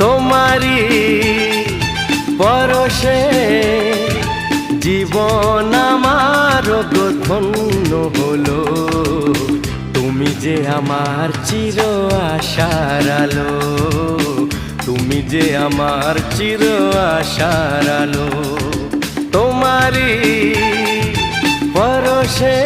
তোমারি পরশে জীবন আমার ধন্য হলো। তুমি যে আমার চির আশার আলো, তুমি যে আমার চির আশার আলো তোমারি পরশে